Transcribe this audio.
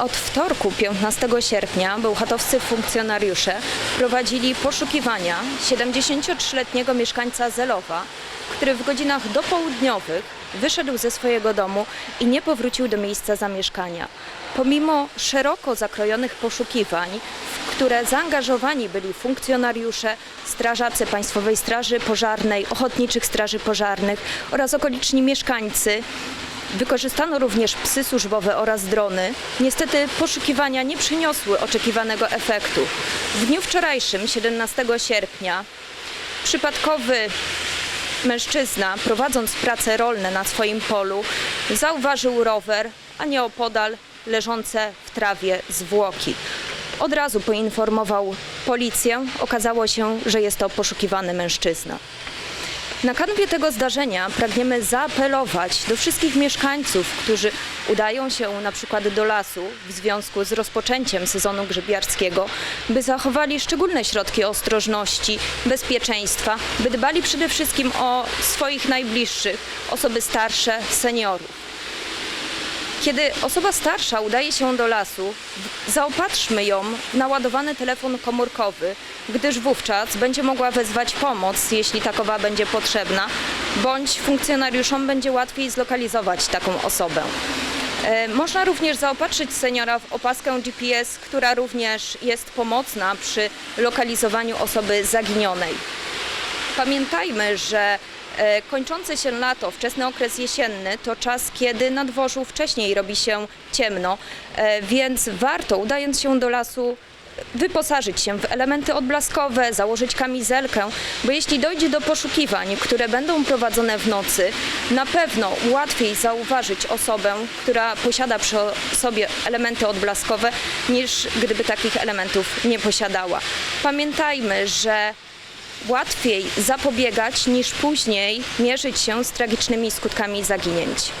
Od wtorku 15 sierpnia bełchatowscy funkcjonariusze prowadzili poszukiwania 73-letniego mieszkańca Zelowa, który w godzinach dopołudniowych wyszedł ze swojego domu i nie powrócił do miejsca zamieszkania. Pomimo szeroko zakrojonych poszukiwań, w które zaangażowani byli funkcjonariusze, strażacy Państwowej Straży Pożarnej, Ochotniczych Straży Pożarnych oraz okoliczni mieszkańcy, Wykorzystano również psy służbowe oraz drony. Niestety poszukiwania nie przyniosły oczekiwanego efektu. W dniu wczorajszym, 17 sierpnia, przypadkowy mężczyzna, prowadząc prace rolne na swoim polu, zauważył rower, a nieopodal leżące w trawie zwłoki. Od razu poinformował policję. Okazało się, że jest to poszukiwany mężczyzna. Na kanwie tego zdarzenia pragniemy zaapelować do wszystkich mieszkańców, którzy udają się na przykład do lasu w związku z rozpoczęciem sezonu grzybiarskiego, by zachowali szczególne środki ostrożności, bezpieczeństwa, by dbali przede wszystkim o swoich najbliższych, osoby starsze, seniorów. Kiedy osoba starsza udaje się do lasu, zaopatrzmy ją w naładowany telefon komórkowy, gdyż wówczas będzie mogła wezwać pomoc, jeśli takowa będzie potrzebna, bądź funkcjonariuszom będzie łatwiej zlokalizować taką osobę. E, Można również zaopatrzyć seniora w opaskę GPS, która również jest pomocna przy lokalizowaniu osoby zaginionej. Pamiętajmy, że e, kończące się lato, wczesny okres jesienny to czas, kiedy na dworzu wcześniej robi się ciemno, e, więc warto, udając się do lasu, wyposażyć się w elementy odblaskowe, założyć kamizelkę, bo jeśli dojdzie do poszukiwań, które będą prowadzone w nocy, na pewno łatwiej zauważyć osobę, która posiada przy sobie elementy odblaskowe, niż gdyby takich elementów nie posiadała. Pamiętajmy, że łatwiej zapobiegać niż później mierzyć się z tragicznymi skutkami zaginięć.